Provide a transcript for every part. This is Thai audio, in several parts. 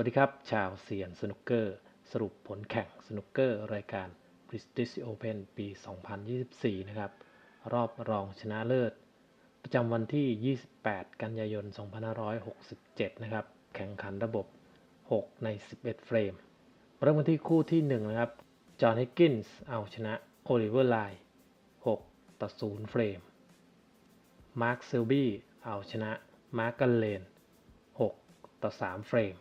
วัสดีครับ ชาวเซียนสนุกเกอร์ สรุปผลแข่งสนุกเกอร์รายการ British Open ปี 2024 นะครับ รอบรองชนะเลิศ ประจำวันที่ 28 กันยายน 2567 นะครับ แข่งขันระบบ 6 ใน 11 เฟรม เริ่มกันที่คู่ที่ 1 นะครับ จอห์นฮิกกินส์เอาชนะโอลิเวอร์ไลน์6 ต่อ 0 เฟรม มาร์คเซลบี้เอาชนะมาร์กกันเลน 6 ต่อ 3 เฟรม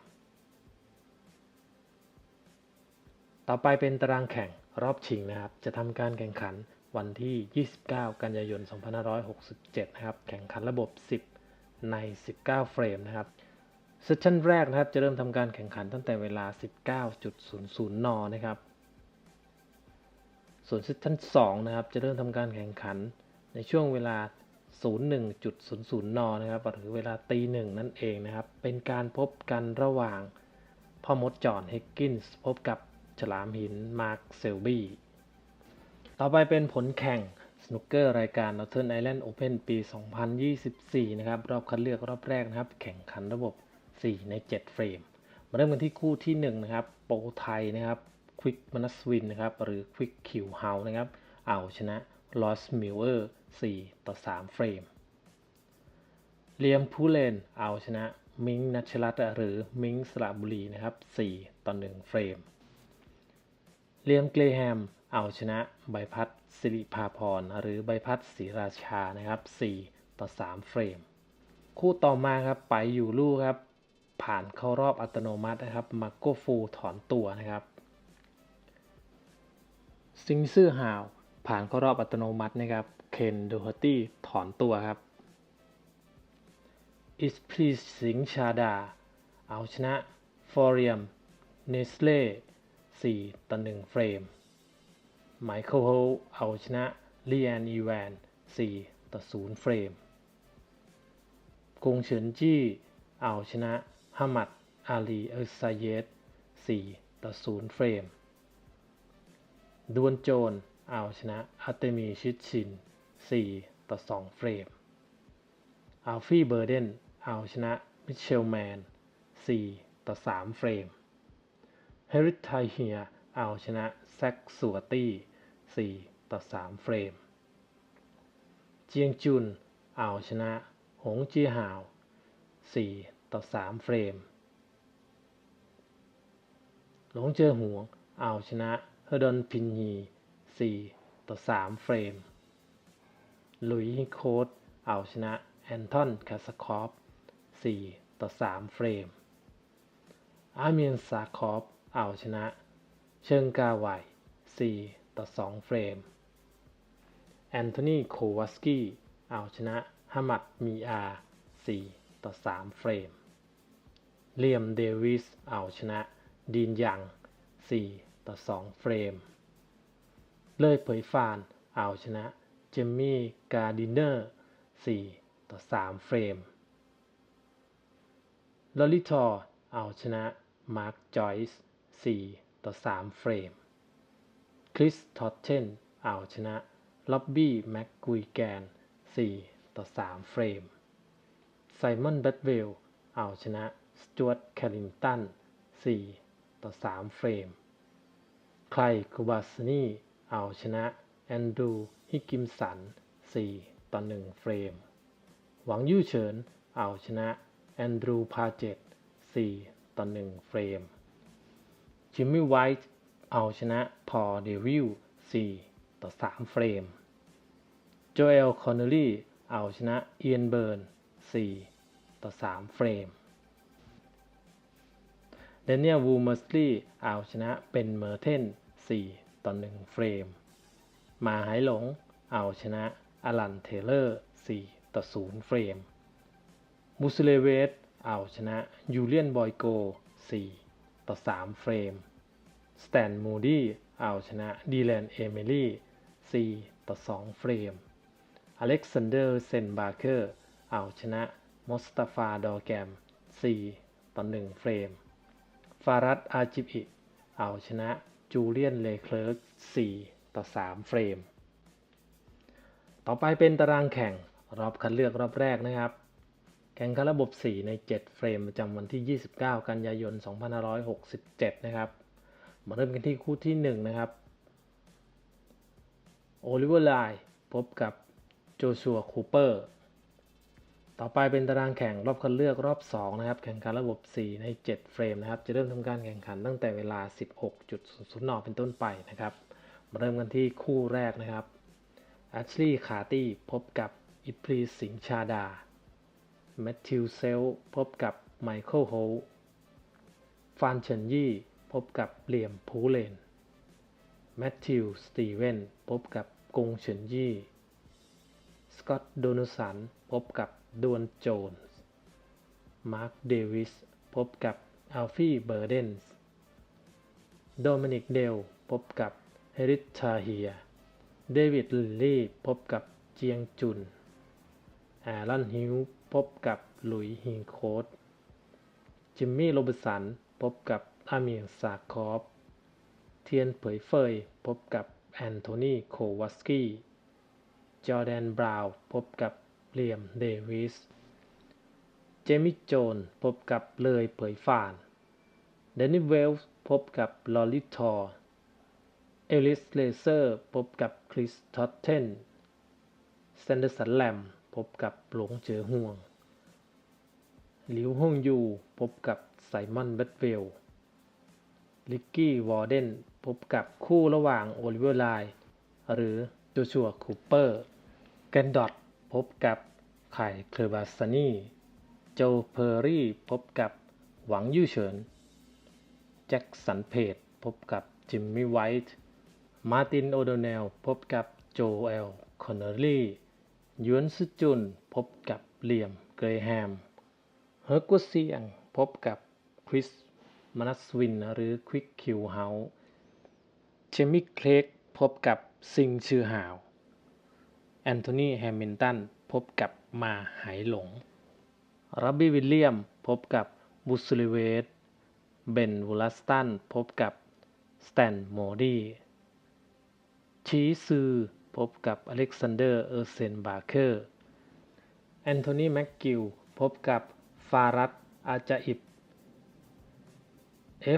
ต่อไปเป็นตารางแข่งรอบชิงนะครับ จะทำการแข่งขันวันที่ 29 กันยายน 2567 นะครับ แข่งขันระบบ 10 ใน 19 เฟรมนะครับเซสชั่นแรกนะครับ จะเริ่มทำการแข่งขันตั้งแต่เวลา 19.00 น นะครับ ส่วนเซสชั่น2นะครับ จะเริ่มทำการแข่งขันในช่วงเวลา 01.00 น นะครับ หรือเวลาตีหนึ่งนั่นเองนะครับ เป็นการพบกันระหว่างพ่อมดจอห์นเฮกกินส์พบกับ ฉลามหินมาร์คเซลบี้ ต่อไปเป็นผลแข่งสนุกเกอร์รายการ Northern Ireland Open ปี 2024 นะครับ รอบคัดเลือกรอบแรกนะครับ แข่งขันระบบ 4 ใน 7 เฟรม มาเริ่มกันที่คู่ที่ 1 นะครับ โปรไทยนะครับควิกมานัสวินนะครับ หรือควิกคิวเฮานะครับ เอาชนะลอสมิลเลอร์ 4 ต่อ 3 เฟรมเลียมพูเลนเอาชนะมิงนัชรัตหรือมิงสระบุรีนะครับ 4 ต่อ 1 เฟรม เลียมเกรแฮม เอาชนะใบพัดสิริภาพร หรือใบพัดศรีราชานะครับ 4 ต่อ 3 เฟรม คู่ต่อมาครับไปอยู่ลู่ครับ ผ่านเข้ารอบอัตโนมัตินะครับมาโกฟูถอนตัวนะครับซิงซื่อฮาวผ่านเข้ารอบอัตโนมัตินะครับเคนโดฮตี้ถอนตัวครับอิสพรีสิงชาดา เอาชนะฟอริยมเนสเล่ 4 ต่อ 1 เฟรม ไมเคิลโฮเอาชนะลีแอนอีแวน4 ต่อ 0 เฟรม กงเฉินจี้เอาชนะฮามัดอาลีเอซาเยต4ต่อ 0 เฟรม ดวนโจนเอาชนะอัตมีชิดชิน 4 ต่อ 2 เฟรม อัลฟี่เบอร์เดนเอาชนะมิเชลแมน 4 ต่อ 3 เฟรม เฮริทไทเฮียเอาชนะแซกสัวตี้4 ต่อ 3 เฟรม เจียงจุนเอาชนะ หงจีหาว 4 ต่อ 3 เฟรม หลงเจอหวงเอาชนะเฮดอนพินฮี 4 ต่อ 3 เฟรม หลุยส์โคดเอาชนะแอนทอนคาสคอฟ 4 ต่อ 3 เฟรม อาเมียนซาคอฟ เอาชนะ เชิงกาไว4ต่อ 2 เฟรม แอนโทนีโควาสกี้เอาชนะฮามัดมีอา4ต่อ 3 เฟรม เลียมเดวิสเอาชนะดีนยัง 4 ต่อ 2 เฟรม เลยเผยฟานเอาชนะเจมมี่การดิเนอร์ 4 ต่อ 3 เฟรม ลอริทอร์เอาชนะมาร์คจอยส์ 4 ต่อ 3 เฟรม คริสทอตเทนเอาชนะล็อบบี้แม็กกุยแกน 4 ต่อ 3 เฟรม ไซมอนแบทเวลเอาชนะสจวตแคลินตัน 4 ต่อ 3 เฟรมไคลคูบาสนีเอาชนะแอนดรูฮิกิมสัน 4 ต่อ 1 เฟรม หวังยู่เฉินเอาชนะแอนดรูพาเจต4ต่อ 1 เฟรม จิมมี่ไวท์เอาชนะพอเดวิล4ต่อ 3 เฟรม โจเอลคอนเนลลี่เอาชนะเอียนเบิร์น4ต่อ 3 เฟรม เดนเนียลวูเมอร์สลีย์เอาชนะเป็นเมอร์เทน4ต่อ 1 เฟรม มาหายหลงเอาชนะอลันเทเลอร์4ต่อ 0 เฟรม มูสเลเวสเอาชนะยูเลียนบอยโก4 ต่อ 3 เฟรม สแตนมูดี้เอาชนะดีแลนเอมิลี่4ต่อ 2 เฟรม อเล็กซานเดอร์เซนบาร์เกอร์เอาชนะมอสตาฟาดอแกม 4 ต่อ 1 เฟรม ฟารัตอาจิบิเอาชนะจูเลียนเลเคลิร์ก4ต่อ 3 เฟรม ต่อไปเป็นตารางแข่งรอบคัดเลือกรอบแรกนะครับ แข่งขันระบบ 4 ใน 7 เฟรมประจำวันที่ 29 กันยายน 2567 นะครับ มาเริ่มกันที่คู่ที่ 1 นะครับ โอลิเวอร์ไลพบกับโจชัวคูเปอร์ ต่อไปเป็นตารางแข่งรอบคัดเลือกรอบ 2 นะครับ แข่งขันระบบ 4 ใน 7 เฟรมนะครับ จะเริ่มทำการแข่งขันตั้งแต่เวลา 16.00นเป็นต้นไปนะครับ มาเริ่มกันที่คู่แรกนะครับแอชลีย์คาร์ตี้พบกับอิพรีสิงชาดา แมทธิวเซลพบกับไมเคิลโฮฟานเชนยี่พบกับเหลี่ยมพูเลน แมทธิวสตีเวนพบกับกงเฉินยี่ สกอตโดนสันพบกับดวนโจนส์ มาร์คเดวิสพบกับอัลฟี่เบอร์เดนส์โดมินิกเดลพบกับเฮริชชาเฮีย เดวิดลิลลี่พบกับเจียงจุนแอรอนฮิว พบกับหลุยฮิงโคดจิมมี่โรบินสัน พบกับอาเมียร์ซาคอฟ เทียนเผยเฟย พบกับแอนโทนีโควัสกี้ จอแดนบราวน์ พบกับเลียมเดวิส เจมี่โจน พบกับเลยเผยฟาน เดนนิเวลส์ พบกับลอริทอร์เอลิสเลเซอร์ พบกับคริสทอตเทนแซนเดอร์สันแลม พบกับหลงเจอห่วง หลิวฮงยูพบกับไซมอนเบตเวล ลิกกี้วอร์เดนพบกับคู่ระหว่างโอลิเวอร์ไลน์หรือโจชัวคูเปอร์แกนดอตพบกับไข่เคลบาสนีโจเพอร์รี่พบกับหวังยู่เฉิน แจ็คสันเพจพบกับจิมมี่ไวท์ มาร์ตินโอโดเนลพบกับโจเอล คอนเนอรี่ ยวนซจุนพบกับเลียมเกรแฮม เฮอร์กุเซียงพบกับคริสมานัสวินหรือควิกคิวเฮาเจมี่เคลกพบกับซิงชื่อหาว แอนโทนีแฮมิลตันพบกับมาหายหลง รับบี้วิลเลียมพบกับบุสลิเวตเบนวูลัสตันพบกับสแตนโมดีชีซือ พบกับอเล็กซานเดอร์ เออร์เซนบาร์เคอร์ แอนโทนี แม็กกิล พบกับฟารัตอาจาอิบ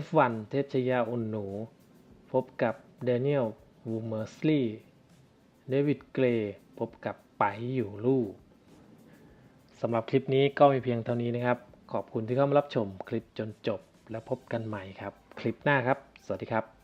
F1 เทพชยาอุนหนู พบกับเดนิเอลวูเมอร์สลีย์เดวิดเกรย์พบกับไปอยู่ลู่สำหรับคลิปนี้ก็มีเพียงเท่านี้นะครับ ขอบคุณที่เข้ามารับชมคลิปจนจบ แล้วพบกันใหม่ครับ คลิปหน้าครับ สวัสดีครับ